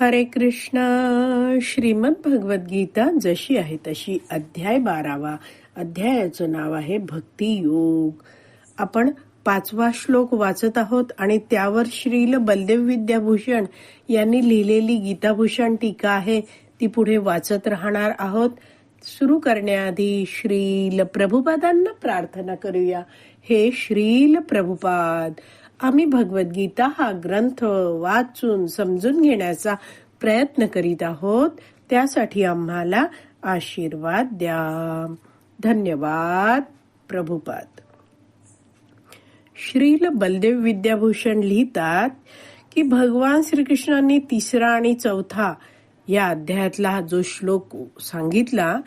हरे कृष्ण. श्रीमद भगवत गीता जशी आहे तशी अध्याय बारावा. अध्यायाचं नाव आहे भक्ती योग. आपण पाचवा श्लोक वाचत आहोत आणि त्यावर श्रील बलदेव विद्याभूषण यांनी लिहिलेली गीताभूषण टीका आहे. ती पुढे वाचत राहणार आहोत. सुरू करण्याआधी श्रील प्रभुपादांना प्रार्थना करूया. हे श्रील प्रभुपाद आम्ही भगवद्गीता हा ग्रंथ वाचून समजून घेण्याचा प्रयत्न करीत आहोत. त्यासाठी आम्हाला आशीर्वाद द्या. धन्यवाद प्रभुपाद. श्रील बलदेव विद्याभूषण लिहितात की भगवान श्रीकृष्णांनी तिसरा आणि चौथा या अध्यायातला हा जो श्लोक सांगितला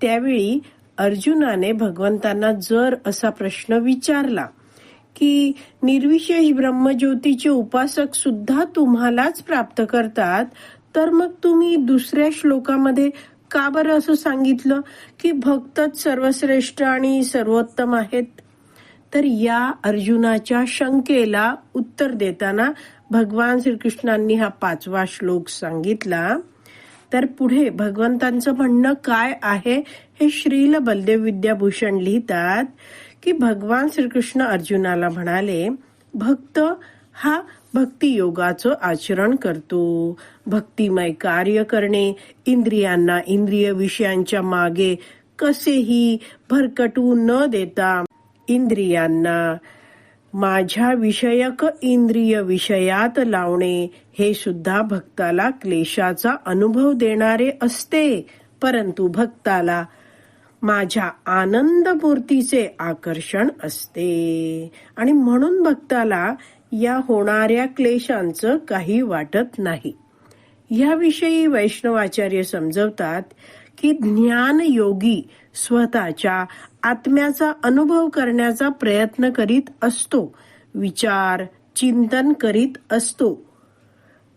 त्यावेळी अर्जुनाने भगवंतांना जर असा प्रश्न विचारला की निर्विशेष ब्रह्मज्योतीचे उपासक सुद्धा तुम्हालाच प्राप्त करतात तर मग तुम्ही दुसऱ्या श्लोकामध्ये का बरं असं सांगितलं की भक्तच सर्वश्रेष्ठ आणि सर्वोत्तम आहेत? तर या अर्जुनाच्या शंकेला उत्तर देताना भगवान श्रीकृष्णांनी हा पाचवा श्लोक सांगितला. तर पुढे भगवंतांचं म्हणणं काय आहे हे श्रील बलदेव विद्याभूषण लिहितात. की भगवान श्रीकृष्ण अर्जुनाला म्हणाले भक्त हा भक्ती योगाचं आचरण करतो. भक्तिमय कार्य करणे इंद्रियांना इंद्रिय विषयांच्या मागे कसेही भरकटू न देता इंद्रियांना माझ्या विषयक इंद्रिय विषयात लावणे हे सुद्धा भक्ताला क्लेशाचा अनुभव देणारे असते. परंतु भक्ताला माझ्या आनंद मूर्तीचे आकर्षण असते. आणि म्हणून भक्ताला या होणाऱ्या क्लेशांचं काही वाटत नाही. याविषयी वैष्णवाचार्य समजवतात की ज्ञान योगी स्वतःच्या आत्म्याचा अनुभव करण्याचा प्रयत्न करीत असतो विचार चिंतन करीत असतो.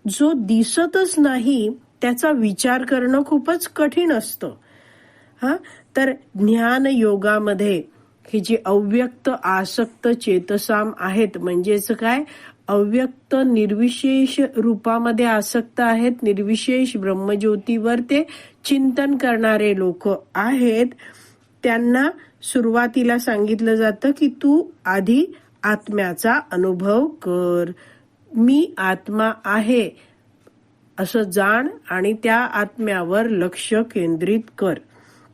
जो दिसतच नाही त्याचा विचार करणं खूपच कठीण असतं. हा? तर ज्ञान योगामध्ये हे जे अव्यक्त आसक्त चेतसाम आहेत म्हणजेच काय? अव्यक्त निर्विशेष रूपामध्ये आसक्त आहेत निर्विशेष ब्रह्मज्योतीवर ते चिंतन करणारे लोक आहेत. त्यांना सुरुवातीला सांगितलं जातं की तू आधी आत्म्याचा अनुभव कर. मी आत्मा आहे असं जाण आणि त्या आत्म्यावर लक्ष केंद्रित कर.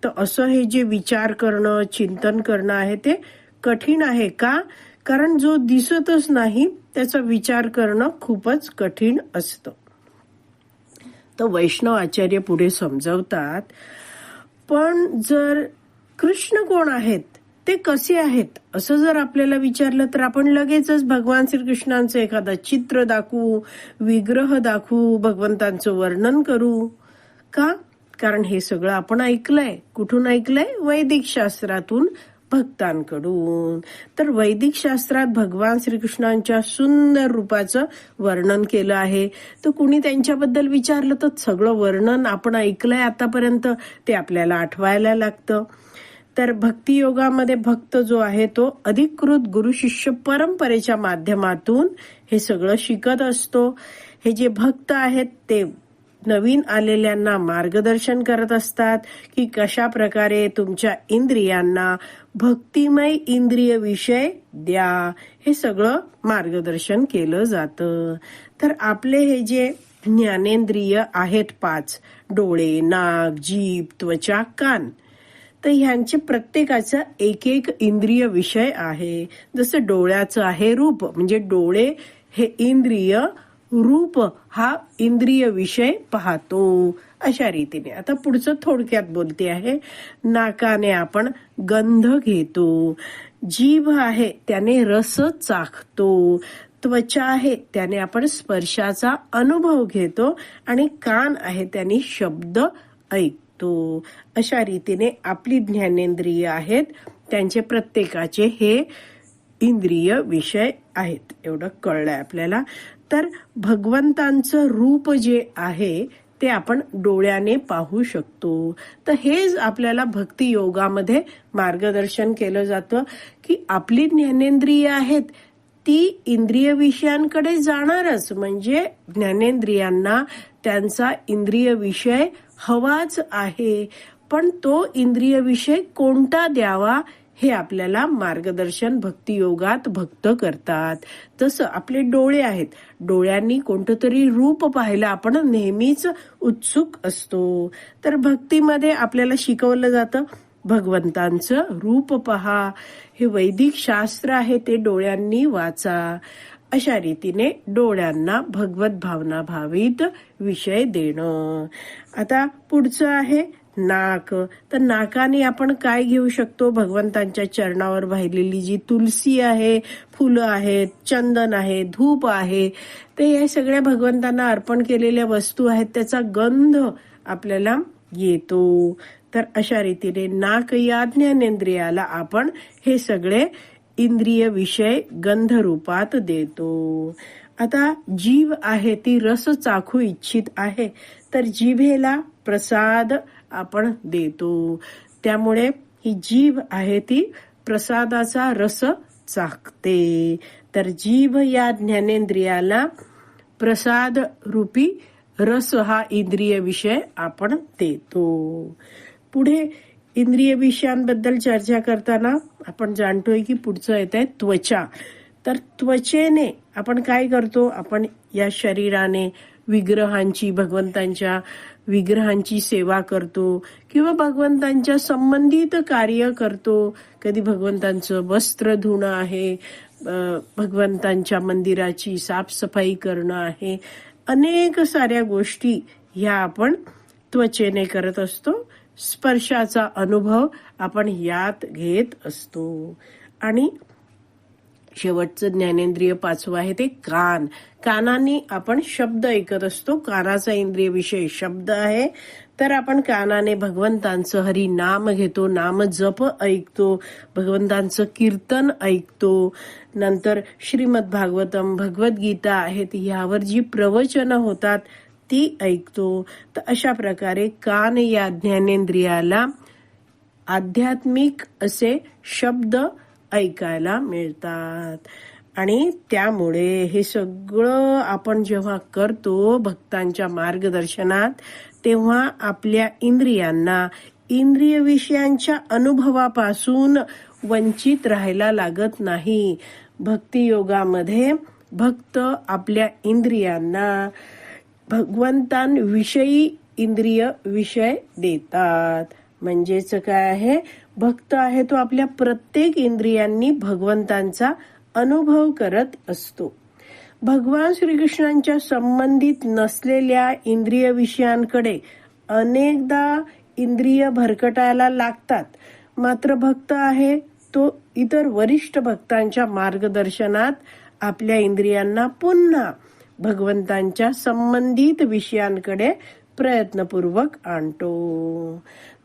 तर असं हे जे विचार करणं चिंतन करणं आहे ते कठीण आहे का? कारण जो दिसतच नाही त्याचा विचार करणं खूपच कठीण असतं. तर वैष्णव आचार्य पुढे समजवतात पण जर कृष्ण कोण आहेत ते कसे आहेत? असं जर आपल्याला विचारलं तर आपण लगेचच भगवान श्रीकृष्णांचं एखादं चित्र दाखवू विग्रह दाखवू भगवंतांचं वर्णन करू. का? कारण हे सगळं आपण ऐकलंय. कुठून ऐकलंय? वैदिक शास्त्रातून भक्तांकडून. तर वैदिक शास्त्रात भगवान श्रीकृष्णांच्या सुंदर रूपाचं वर्णन केलं आहे. तर कुणी त्यांच्याबद्दल विचारलं तर सगळं वर्णन आपण ऐकलंय आतापर्यंत. ते आपल्याला आठवायला लागतं. तर भक्तियोगामध्ये भक्त जो आहे तो अधिकृत गुरु शिष्य परंपरेच्या माध्यमातून हे सगळं शिकत असतो. हे जे भक्त आहेत ते नवीन आलेल्यांना मार्गदर्शन करत असतात की कशा प्रकारे तुमच्या इंद्रियांना भक्तिमय इंद्रिय विषय द्या. हे सगळं मार्गदर्शन केलं जातं. तर आपले हे जे ज्ञानेंद्रिय आहेत पाच डोळे नाक जीभ त्वचा कान तर ह्यांचे प्रत्येकाचा एक एक इंद्रिय विषय आहे. जसं डोळ्याचं आहे रूप म्हणजे डोळे हे इंद्रिय रूप हा इंद्रिय विषय पाहतो. अशा रीतीने. आता पुढचं थोडक्यात बोलते आहे नाकाने आपण गंध घेतो. जीभ आहे त्याने रस चाखतो. त्वचा आहे त्याने आपण स्पर्शाचा अनुभव घेतो आणि कान आहे त्याने शब्द ऐकतो. अशा रीतीने आपली ज्ञानेंद्रिय आहेत त्यांचे प्रत्येकाचे हे इंद्रिय विषय आहेत. एवढं कळलंय आपल्याला. तर भगवंतांचं रूप जे आहे ते आपण डोळ्याने पाहू शकतो. तर हेच आपल्याला भक्ती योगामध्ये मार्गदर्शन केलं जातं की आपली ज्ञानेंद्रिय आहेत ती इंद्रिय विषयांकडे जाणारच. म्हणजे ज्ञानेंद्रियांना त्यांचा इंद्रिय विषय हवाच आहे. पण तो इंद्रिय विषय कोणता द्यावा हे आपल्याला मार्गदर्शन भक्तियोगात भक्त करतात. तसं आपले डोळे आहेत. डोळ्यांनी कोणतं तरी रूप पाहायला आपण नेहमीच उत्सुक असतो. तर भक्तीमध्ये आपल्याला शिकवलं जातं भगवंतांचं रूप पहा. हे वैदिक शास्त्र आहे ते डोळ्यांनी वाचा. अशा रीतीने डोळ्यांना भगवत भावना भावित विषय देणं. आता पुढचं आहे नाक. तर नाकाने आपण काय घेऊ शकतो? भगवंतांच्या चरणावर वाहिलेली जी तुलसी आहे फुलं आहेत चंदन आहे धूप आहे ते या सगळ्या भगवंतांना अर्पण केलेल्या वस्तू आहेत त्याचा गंध आपल्याला येतो. तर अशा रीतीने नाक या ज्ञानेंद्रियाला आपण हे सगळे इंद्रिय विषय गंध रूपात देतो. आता जीव आहे ती रस चाखू इच्छित आहे. तर जिभेला प्रसाद आपण देतो. त्यामुळे ही जीभ आहे ती प्रसादाचा रस चाकते तर जीभ या ज्ञानेंद्रियाला प्रसाद रूपी रस हा इंद्रिय विषय आपण देतो. पुढे इंद्रिय विषयांबद्दल चर्चा करताना आपण जाणतोय की पुढचं येत आहे त्वचा. तर त्वचेने आपण काय करतो? आपण या शरीराने विग्रहांची भगवंतांच्या विग्रहांची सेवा करतो किंवा भगवंतांच्या संबंधित कार्य करतो. कधी भगवंतांचं वस्त्र धुणं आहे भगवंतांच्या मंदिराची साफसफाई करणं आहे. अनेक साऱ्या गोष्टी ह्या आपण त्वचेने करत असतो. स्पर्शाचा अनुभव आपण यात घेत असतो. आणि शेवटचं ज्ञानेंद्रिय पाचवं आहे ते कान. कानाने आपण शब्द ऐकत असतो. कानाचा इंद्रिय विषय शब्द आहे. तर आपण कानाने भगवंतांचं हरी नाम घेतो नाम जप ऐकतो भगवंतांचं कीर्तन ऐकतो. नंतर श्रीमद भागवतम भगवद्गीता आहेत ह्यावर जी प्रवचनं होतात ती ऐकतो. तर अशा प्रकारे कान या ज्ञानेंद्रियाला आध्यात्मिक असे शब्द ऐकायला मिळतात. आणि त्यामुळे हे सगळं आपण जेव्हा करतो भक्तांच्या मार्गदर्शनात तेव्हा आपल्या इंद्रियांना इंद्रिय विषयांच्या अनुभवापासून वंचित राहायला लागत नाही. भक्तियोगामध्ये भक्त आपल्या इंद्रियांना भगवंतांविषयी इंद्रिय विषय देतात. म्हणजेच काय आहे? भक्त आहे तो आपल्या प्रत्येक इंद्रियांनी भगवंतांचा अनुभव करत असतो. भगवान श्रीकृष्णांच्या संबंधित नसलेल्या इंद्रिय विषयांकडे अनेकदा इंद्रिय भरकटायला लागतात. मात्र भक्त आहे तो इतर वरिष्ठ भक्तांच्या मार्गदर्शनात आपल्या इंद्रियांना पुन्हा भगवंतांच्या संबंधित विषयांकडे प्रयत्नपूर्वक आणतो.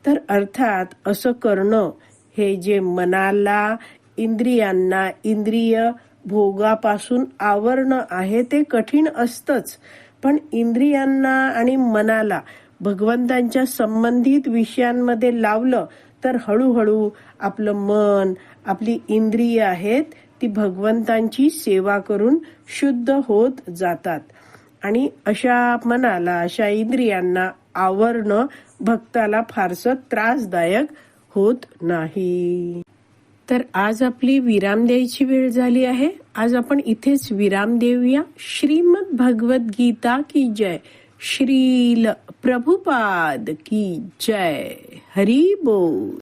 तर अर्थात असं करणं हे जे मनाला इंद्रियांना इंद्रिय भोगापासून आवरणं आहे ते कठीण असतंच. पण इंद्रियांना आणि मनाला भगवंतांच्या संबंधित विषयांमध्ये लावलं तर हळूहळू आपलं मन आपली इंद्रिय आहेत ती भगवंतांची सेवा करून शुद्ध होत जातात. आणि अशा मनाला अशा इंद्रियांना आवरणं भक्ताला फारसं त्रासदायक होत नाही. तर आज आपली विराम द्यायची वेळ झाली आहे. आज आपण इथेच विराम देऊया. श्रीमद भगवत गीता की जय. श्रील प्रभुपाद की जय. हरी बोल.